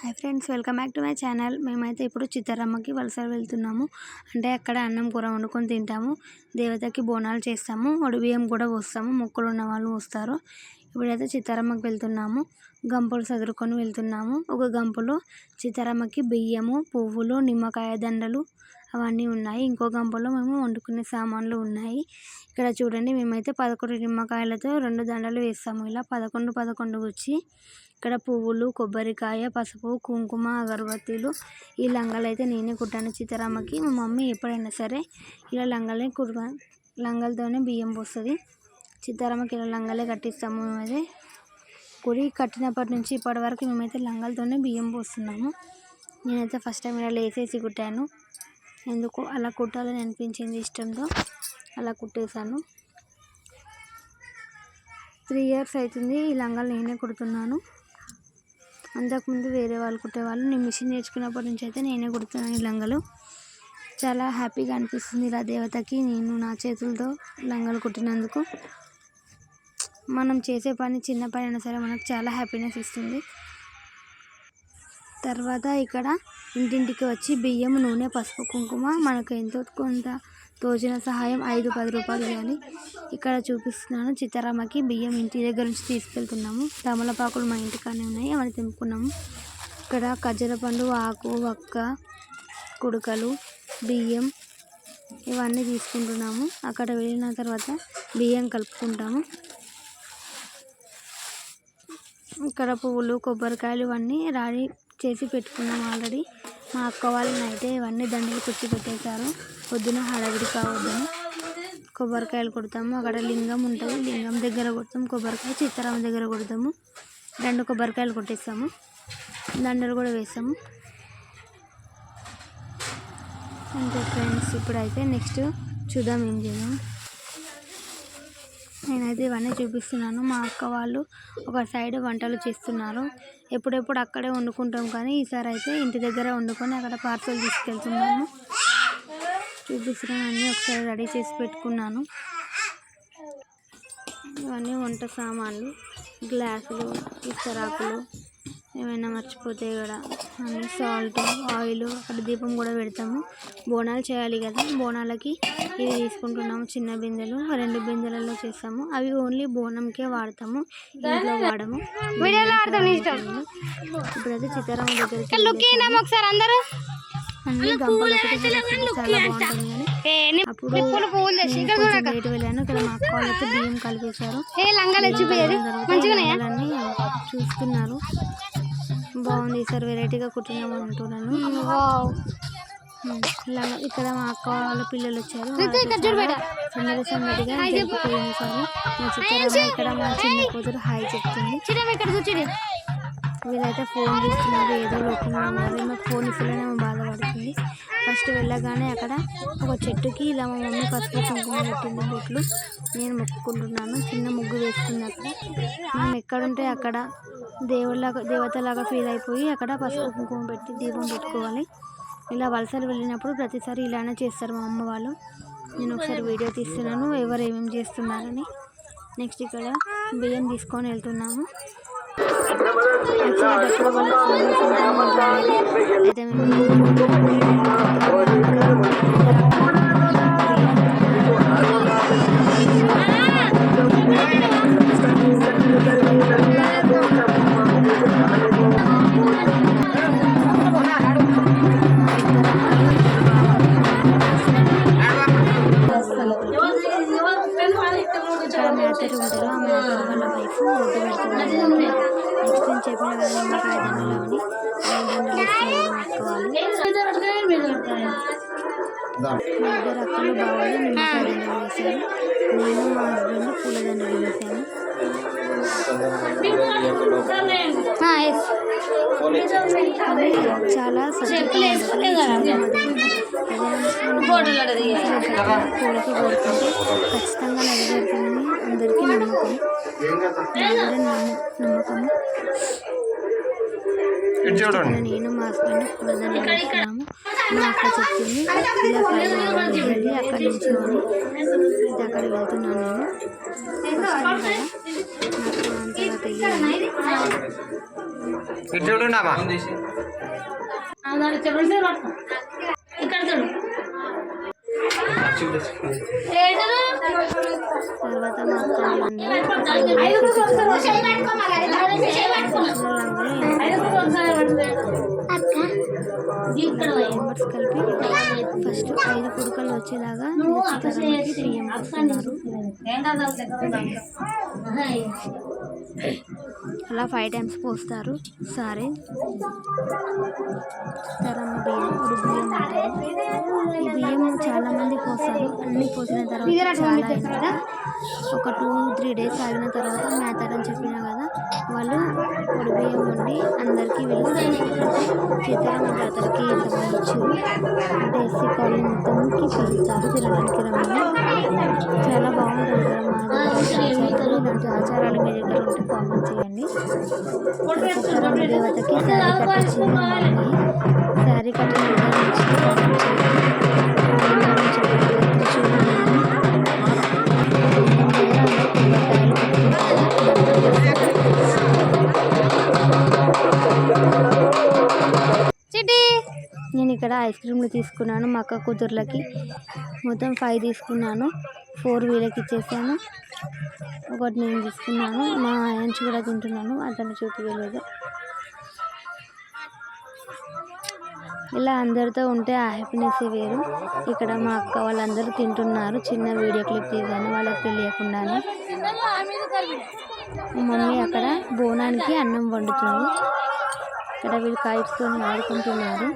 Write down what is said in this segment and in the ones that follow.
Hi friends welcome back to my channel. మేమైతే ఇప్పుడు చిత్తారమ్మకి వలస వెళ్తున్నాము. అంటే అక్కడ అన్నం కూర వండుకొని తింటాము. దేవతకి బోనాలు చేస్తాము. వడి బియ్యం కూడా పోస్తాము. మొక్కలు ఉన్న వాళ్ళు వస్తారు ఇప్పుడైతే చిత్తారమ్మకి వెళ్తున్నాము. గంపలు సదురుకొని వెళ్తున్నాము. ఒక గంపలో చిత్తారమ్మకి బియ్యము పువ్వులు నిమ్మకాయ దండలు అవన్నీ ఉన్నాయి. ఇంకో గంపలో మేము వండుకునే సామాన్లు ఉన్నాయి. ఇక్కడ చూడండి మేమైతే పదకొండు నిమ్మకాయలతో రెండు దండలు వేస్తాము. ఇలా పదకొండు పదకొండు వచ్చి ఇక్కడ పువ్వులు కొబ్బరికాయ పసుపు కుంకుమ అగరబత్తీలు ఈ లంగాలు అయితే నేనే కుట్టాను. చిత్తారమ్మకి మా మమ్మీ ఎప్పుడైనా సరే ఇలా లంగాలే కుట్ట లంగాలతోనే బియ్యం పోస్తుంది. చిత్తారమ్మకి ఇలా లంగాలే కట్టిస్తాము. మేమైతే కుడి కట్టినప్పటి నుంచి ఇప్పటి వరకు మేమైతే లంగాలతోనే బియ్యం పోస్తున్నాము. నేనైతే ఫస్ట్ టైం ఇలా లేసేసి కుట్టాను. ఎందుకు అలా కుట్టాలని అనిపించింది ఇష్టంతో అలా కుట్టేశాను. త్రీ ఇయర్స్ అవుతుంది ఈ లంగాలు నేనే కుడుతున్నాను. అంతకుముందు వేరే వాళ్ళు కుట్టేవాళ్ళు. నేను మిషన్ నేర్చుకున్నప్పటి నుంచి అయితే నేనే కుడుతున్నాను ఈ లంగాలు. చాలా హ్యాపీగా అనిపిస్తుంది ఇలా దేవతకి నేను నా చేతులతో లంగాలు కుట్టినందుకు. మనం చేసే పని చిన్న పని అయినా సరే మనకు చాలా హ్యాపీనెస్ ఇస్తుంది. తర్వాత ఇక్కడ ఇంటింటికి వచ్చి బియ్యం నూనె పసుపు కుంకుమ మనకు ఎంతో కొంత తోచిన సహాయం ఐదు పది రూపాయలు ఇవ్వాలి ఇక్కడ చూపిస్తున్నాను చిత్తారామకి బియ్యం ఇంటి దగ్గర నుంచి తీసుకెళ్తున్నాము. తమలపాకులు మా ఇంటికానే ఉన్నాయి అవన్నీ తెంపుకున్నాము. ఇక్కడ ఖజ్జర పండు ఆకు వక్క కుడుకలు బియ్యం ఇవన్నీ తీసుకుంటున్నాము. అక్కడ వెళ్ళిన తర్వాత బియ్యం కలుపుకుంటాము. ఇక్కడ పువ్వులు కొబ్బరికాయలు ఇవన్నీ రాడి చేసి పెట్టుకున్నాం ఆల్రెడీ. మా అక్క వాళ్ళని అయితే ఇవన్నీ దండలు కుట్టి పెట్టేశారు. పొద్దున హడావిడి కావద్దని. కొబ్బరికాయలు కొడతాము. అక్కడ లింగం ఉంటుంది. లింగం దగ్గర కొడతాం కొబ్బరికాయ చిత్తరామ దగ్గర కొడతాము. రెండు కొబ్బరికాయలు కొట్టేస్తాము. దండలు కూడా వేస్తాము. అంతే ఫ్రెండ్స్ ఇప్పుడైతే నెక్స్ట్ చూద్దాం ఏం చేద్దాం. నేనైతే ఇవన్నీ చూపిస్తున్నాను. మా అక్క వాళ్ళు ఒక సైడ్ వంటలు చేస్తున్నారు. ఎప్పుడెప్పుడు అక్కడే వండుకుంటాం కానీ ఈసారి అయితే ఇంటి దగ్గర వండుకొని అక్కడ పార్సల్ తీసుకెళ్తున్నాము. చూపిస్తున్నాను అన్నీ ఒకసారి రెడీ చేసి పెట్టుకున్నాను. ఇవన్నీ వంట సామాన్లు గ్లాసులు ఇస్తరాకులు. ఏమైనా మర్చిపోతే కూడా అన్ని సాల్ట్ ఆయిల్ అక్కడ దీపం కూడా పెడతాము. బోనాలు చేయాలి కదా బోనాలకి ఇవి తీసుకుంటున్నాము చిన్న బిందెలు రెండు బిందెలలో చేస్తాము. అవి ఓన్లీ బోనంకే వాడతాము ఇంట్లో వాడము. ఇప్పుడైతే చిత్తారామ దగ్గరికి ఒకసారి అందరూ? అన్ని గంపలు ఒకటి చాలా బాగుంటుంది కానీ అప్పుడు నేను కొంచెం లేట్ వెళ్ళాను ఇక్కడ మా అక్క వాళ్ళైతే బియ్యం కలిపేశారు. ఏ లంగాలు వచ్చిపోయేది? మంచిగానే లంగాలని చూస్తున్నారు. బాగుంది. సార్ వెరైటీగా ఉమ్, లంగా ఇక్కడ మా అక్క వాళ్ళ పిల్లలు వచ్చారు. సందడి సందడిగా సార్ ఇక్కడ మా చిన్న కూతురు హాయ్ చెప్తుంది. వీళ్ళైతే ఫోన్ తీస్తున్నారు ఏదో లోకంలో ఉన్నారు మాకు ఫోన్ ఇస్తేనే బాధపడుతుంది. ఫస్ట్ వెళ్ళగానే అక్కడ ఒక చెట్టుకి ఇలా మా మమ్మీ పసుపు కుంకుమ పెట్టింది బొట్లు. నేను మొక్కుకుంటున్నాను. చిన్న ముగ్గు వేసుకుంది మేము ఎక్కడుంటే అక్కడ దేవుళ్ళగా దేవతలాగా ఫీల్ అయిపోయి అక్కడ పసుపు కుంకుమ పెట్టి దీపం పెట్టుకోవాలి. ఇలా వలసలు వెళ్ళినప్పుడు ప్రతిసారి ఇలానే చేస్తారు మా అమ్మ వాళ్ళు. నేను ఒకసారి వీడియో తీస్తున్నాను. ఎవరు ఏమేమి చేస్తున్నారని. నెక్స్ట్ ఇక్కడ బియ్యం తీసుకొని వెళ్తున్నాము. Thank you. మేతరు ఉంటారు ఆ మేతరు వాళ్ళ వైఫ్ ఒడ్డు పెడుతున్నారు. నెక్స్ట్ నేను చెప్పిన కదా నిమ్మకాయ దండలు అని ఆ దండలు ఇస్తున్నారు మా ఇద్దరు అక్కలు బావాలు నిమ్మకాయ దండలు వేశారు. నేను మా హస్బెండ్ పూల దండలు వేశాను కానీ చాలా కోరిక కోరుకుంటే ఖచ్చితంగా నెరవేరుతుందని అందరికీ నమ్మకం. నాకు కూడా నమ్మ నమ్మకము. ఇక్కడ నేను మా హస్బెండ్ పూలదండ వేస్తున్నాము మా అక్క చెప్తుంది ఇలా వెళ్ళి అక్కడి నుంచి ఇది అక్కడ వెళ్తున్నాను నేను. నాకు అంతగా తెలియదు మెంబర్స్ కలిపి ఫస్ట్ ఐదు కుడుకలు వచ్చేలాగా అలా ఫైవ్ టైమ్స్ పోస్తారు. సారీ. తరమ్మ బియ్యం ఉడి బియ్యం ఈ బియ్యం చాలా మంది పోస్తారు. అన్ని పోసిన తర్వాత ఒక టూ త్రీ డేస్ ఆగిన తర్వాత మేతారని చెప్పిన కదా వాళ్ళు పొడి బియ్యం వండి అందరికీ వెళ్తారు సీతారామ జాతరకి ఎంతమంది వచ్చారు అంటే ఎస్సీ కాలనీ మొత్తంకి పిలుస్తారు. తినడానికి రమ్మని. చాలా బాగుంటుంది ఇక్కడ మా దగ్గర ఇలాంటి ఆచారాలు మీ దగ్గర ఉంటే కామెంట్ చేయండి. దేవతకి శారీ కట్టించింది శారీ కట్టిన ఇక్కడ ఐస్ క్రీమ్లు తీసుకున్నాను మా అక్క కూతుర్లకి మొత్తం ఫైవ్ తీసుకున్నాను. ఫోర్ వీళ్ళకి ఇచ్చేసాను. ఒకటి నేను తీసుకున్నాను. మా ఆయంచి కూడా తింటున్నాను. అతను చూపించలేదు ఇలా అందరితో ఉంటే ఆ హ్యాపీనెస్ వేరు. ఇక్కడ మా అక్క వాళ్ళందరూ తింటున్నారు. చిన్న వీడియో క్లిప్ తీసాను వాళ్ళకి తెలియకుండానే. మమ్మీ అక్కడ బోనానికి అన్నం వండుతుంది. ఇక్కడ వీళ్ళు కాయిట్స్తో ఆడుకుంటున్నారు.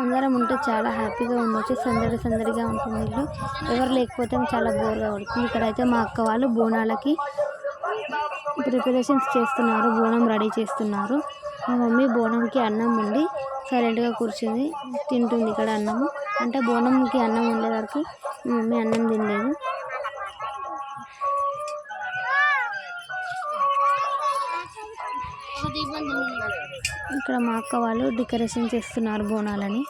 అందరం ఉంటే చాలా హ్యాపీగా ఉండొచ్చు. సందడి సందడిగా ఉంటుంది ఇల్లు. ఎవరు లేకపోతే చాలా బోర్గా పడుతుంది. ఇక్కడైతే మా అక్క వాళ్ళు బోనాలకి ప్రిపరేషన్స్ చేస్తున్నారు. బోనం రెడీ చేస్తున్నారు. మా మమ్మీ బోనంకి అన్నం వండి సైలెంట్గా కూర్చుంది. తింటుంది ఇక్కడ అన్నము. అంటే బోనంకి అన్నం వండే వరకు మా మమ్మీ అన్నం తినలేదు. ఇక్కడ మా అక్క వాళ్ళు డెకరేషన్ చేస్తున్నారు బోనాలని.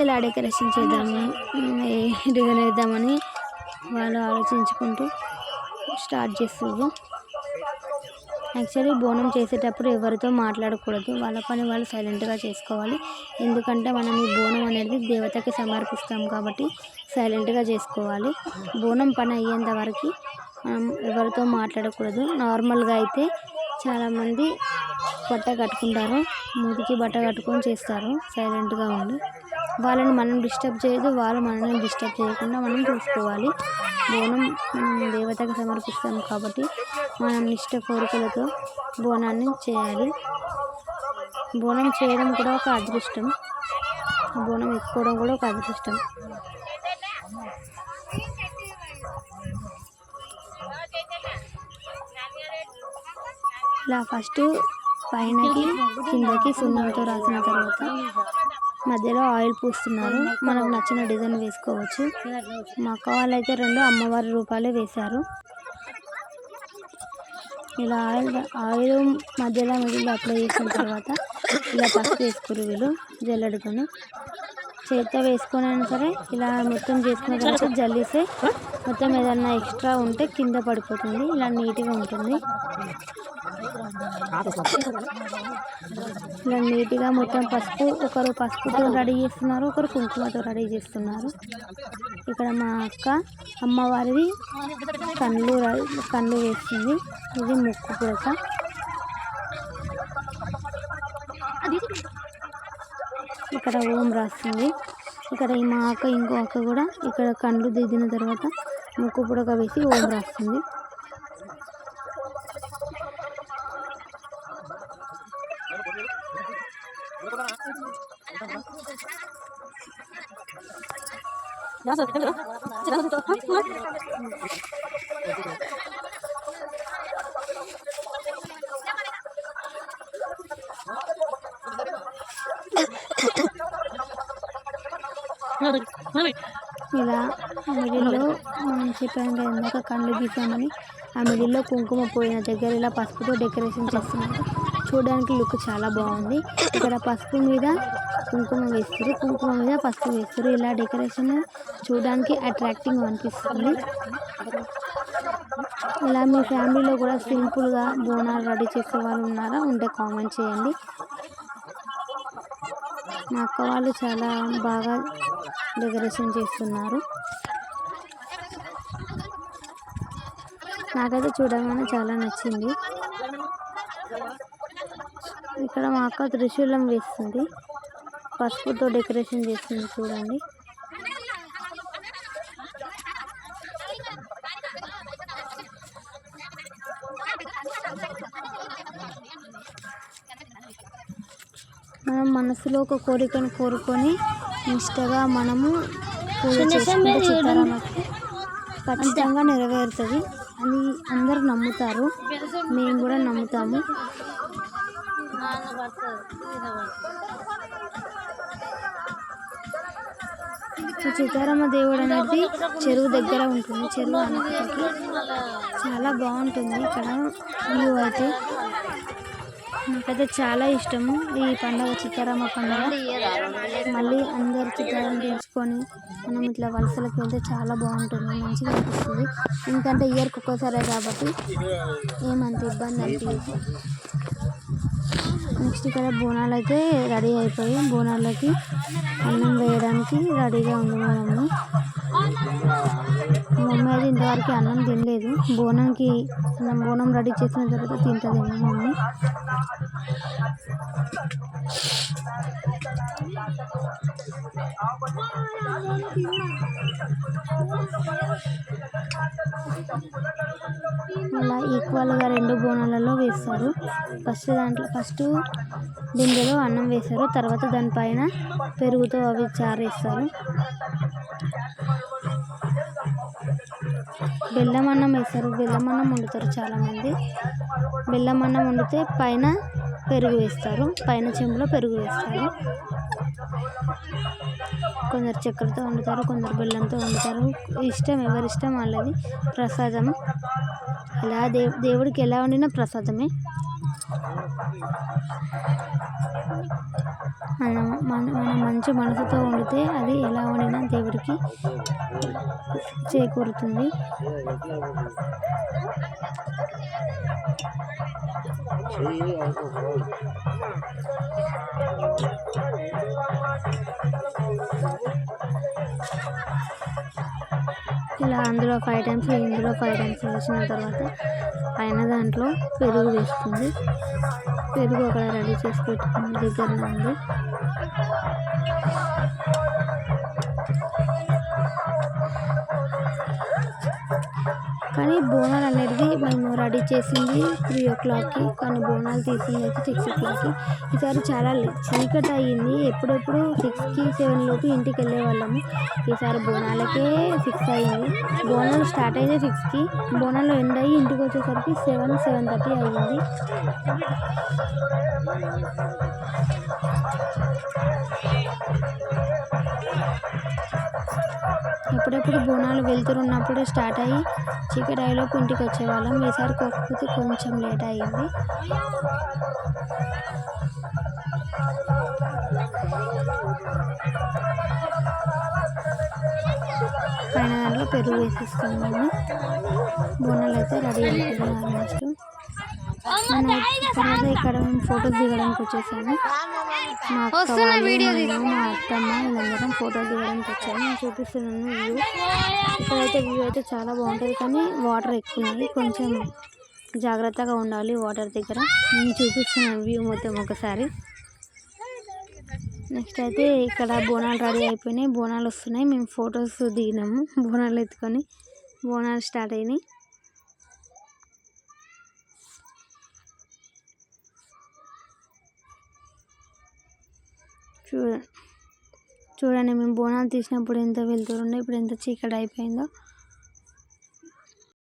ఎలా డెకరేషన్ చేద్దాము ఏ డిజైన్ వేద్దామని వాళ్ళు ఆలోచించుకుంటూ స్టార్ట్ చేస్తారు యాక్చువల్లీ బోనం చేసేటప్పుడు ఎవరితో మాట్లాడకూడదు. వాళ్ళ పని వాళ్ళు సైలెంట్గా చేసుకోవాలి. ఎందుకంటే మనం ఈ బోనం అనేది దేవతకి సమర్పిస్తాం కాబట్టి సైలెంట్గా చేసుకోవాలి. బోనం పని అయ్యేంత వరకు మనం ఎవరితో మాట్లాడకూడదు. నార్మల్గా అయితే చాలామంది బట్ట కట్టుకుంటారు. మూతికి బట్ట కట్టుకొని చేస్తారు. సైలెంట్గా ఉండి. వాళ్ళని మనం డిస్టర్బ్ చేయదు వాళ్ళు మనల్ని డిస్టర్బ్ చేయకుండా మనం చూసుకోవాలి. బోనం మనం దేవతకు సమర్పిస్తాం కాబట్టి మనం నిష్ట కోరికలతో బోనాన్ని చేయాలి. బోనం చేయడం కూడా ఒక అదృష్టం. బోనం ఎక్కువడం కూడా ఒక అదృష్టం. ఇలా ఫస్ట్ పైనకి కిందకి సున్నంతో రాసిన తర్వాత మధ్యలో ఆయిల్ పూస్తున్నారు. మనకు నచ్చిన డిజైన్ వేసుకోవచ్చు. మా అక్క వాళ్ళైతే రెండు అమ్మవారి రూపాయలే వేశారు. ఇలా ఆయిల్ ఆయిల్ మధ్యలో మిడిల్లో అప్లై చేసిన తర్వాత ఇలా పసుపు వేసుకురు వీళ్ళు జల్లెడతోని చేతితో వేసుకున్నాను సరే ఇలా మొత్తం చేసుకున్న తర్వాత జల్లిస్తే మొత్తం ఏదన్నా ఎక్స్ట్రా ఉంటే కింద పడిపోతుంది ఇలా నీట్గా ఉంటుంది. ఇలా నీట్గా మొత్తం పసుపు ఒకరు పసుపుతో రెడీ చేస్తున్నారు ఒకరు కుంకుమతో రెడీ చేస్తున్నారు. ఇక్కడ మా అక్క అమ్మవారిది కళ్ళు కళ్ళు వేస్తుంది. ఇది ముక్కు పుడక. ఇక్కడ ఓం రాస్తుంది ఇక్కడ ఈ మా అక్క ఇంకో అక్క కూడా ఇక్కడ కండ్లు దిద్దిన తర్వాత ముక్కు పుడక వేసి ఓం రాస్తుంది ఇలా మిడిల్లో మనం చెప్పాను కదా ఇందాక కళ్ళు గీసామని ఆ మిడిల్లో కుంకుమ పోయిన దగ్గర ఇలా పసుపుతో డెకరేషన్ చేస్తున్నారు. చూడడానికి లుక్ చాలా బాగుంది. ఇక్కడ పసుపు మీద కుంకుమ వేస్తారు. కుంకుమ మీద పసుపు వేస్తారు. ఇలా డెకరేషన్ చూడడానికి అట్రాక్టింగ్ అనిపిస్తుంది. ఇలా మీ ఫ్యామిలీలో కూడా సింపుల్గా బోనాలు రెడీ చేసే వాళ్ళు ఉన్నారా? ఉంటే కామెంట్ చేయండి. మా అక్క వాళ్ళు చాలా బాగా డెకరేషన్ చేస్తున్నారు. నాకైతే చూడగానే చాలా నచ్చింది. ఇక్కడ మా అక్క త్రిశూలం వేస్తుంది. పసుపుతో డెకరేషన్ చేస్తుంది చూడండి. మనం మనసులో ఒక కోరికను కోరుకొని నిష్టగా మనము పూజ చేసుకుంటే సీతారామకి ఖచ్చితంగా నెరవేరుతుంది అని అందరూ నమ్ముతారు. మేము కూడా నమ్ముతాము. సీతారామ దేవుడు అనేది చెరువు దగ్గర ఉంటుంది. చెరువు అనుకుంటే చాలా బాగుంటుంది. ఇక్కడ వ్యూ అయితే. నాకైతే చాలా ఇష్టము. ఈ పండుగ సీతారామ పండుగ. మళ్ళీ అందరు చిత్రాలను తెచ్చుకొని మనం ఇట్లా వలసలకు వెళ్తే చాలా బాగుంటుంది. మంచిగా అనిపిస్తుంది. ఎందుకంటే ఇయర్కి ఒక్కోసారే కాబట్టి ఏమంత ఇబ్బంది అనిపించదు నెక్స్ట్ ఇక్కడ బోనాలు అయితే రెడీ అయిపోయి బోనాలకి అన్నం వేయడానికి రెడీగా ఉంది మా మమ్మీ. మమ్మీ అది ఇంతవరకు అన్నం తినలేదు. బోనంకి అన్నం బోనం రెడీ చేసిన తర్వాత తింటుందేమో మమ్మీ. ఇలా ఈక్వల్గా రెండు బోనాలలో వేస్తారు. ఫస్ట్ దాంట్లో ఫస్ట్ బిందెలో అన్నం వేస్తారు. తర్వాత దానిపైన పెరుగుతో అవి చారేస్తారు. బెల్లం అన్నం వేస్తారు. బెల్లం అన్నం వండుతారు చాలామంది. బెల్లం అన్నం వండితే పైన పెరుగు వేస్తారు. పైన చెంబులో పెరుగు వేస్తారు. కొందరు చక్కెరతో వండుతారు కొందరు బెల్లంతో వండుతారు. ఇష్టం ఎవరి ఇష్టం వాళ్ళది. ప్రసాదం. ఎలా దే దేవుడికి ఎలా వండినా ప్రసాదమే. మనం మన మన మంచి మనసుతో వండితే అది ఎలా వండినా దేవుడికి చేకూరుతుంది. ఇలా అందులో ఫైవ్ టైమ్స్ ఇందులో ఫైవ్ టైమ్స్ వేసిన తర్వాత పైన దాంట్లో పెరుగు వేస్తుంది. పెరుగు అక్కడ రెడీ చేసి పెట్టుకున్న దగ్గరలో ఉంది. కానీ బోనాలు అనేది మేము రెడీ చేసింది త్రీ ఓ క్లాక్కి కానీ బోనాలు తీసింది అయితే సిక్స్ ఓ క్లాక్కి ఈసారి చాలా చీకటి అయ్యింది. ఎప్పుడెప్పుడు సిక్స్కి సెవెన్ లోపు ఇంటికి వెళ్ళే వాళ్ళము ఈసారి బోనాలకే సిక్స్ అయ్యింది. బోనాలు స్టార్ట్ అయితే సిక్స్కి బోనాలు ఎండ్ అయ్యి ఇంటికి వచ్చేసరికి సెవెన్ సెవెన్ థర్టీ అయ్యింది. ఎప్పుడెప్పుడు బోనాలు వెళ్తున్నప్పుడే స్టార్ట్ అయ్యి చీకటి అయ్యేలోపు ఇంటికి వచ్చేవాళ్ళం ఈసారి కాకపోతే కొంచెం లేట్ అయ్యింది. పైన దాంట్లో పెరుగు వేసేసుకున్నాము. బోనాలు అయితే రెడీ అయిపోయింది ఆల్మోస్ట్. తర్వాత ఇక్కడ మేము ఫోటోస్ దిగడానికి వచ్చేసాము మా అక్క వాళ్ళు, మా అత్తమ్మ వీళ్ళందరం ఫోటోస్ దిగడానికి వచ్చాము. నేను చూపిస్తున్నాను వ్యూ ఇక్కడైతే వ్యూ అయితే చాలా బాగుంటుంది కానీ వాటర్ ఎక్కువ ఉన్నాయి కొంచెం జాగ్రత్తగా ఉండాలి వాటర్ దగ్గర. నేను చూపిస్తున్నాను వ్యూ మొత్తం ఒకసారి. నెక్స్ట్ అయితే ఇక్కడ బోనాలు రెడీ అయిపోయినాయి. బోనాలు వస్తున్నాయి. మేము ఫొటోస్ దిగినాము. బోనాలు ఎత్తుకొని బోనాలు స్టార్ట్ అయినాయి. చూడ చూడండి మేము బోనాలు తీసినప్పుడు ఎంత వెళ్తుండే ఇప్పుడు ఎంత చీకటి అయిపోయిందో.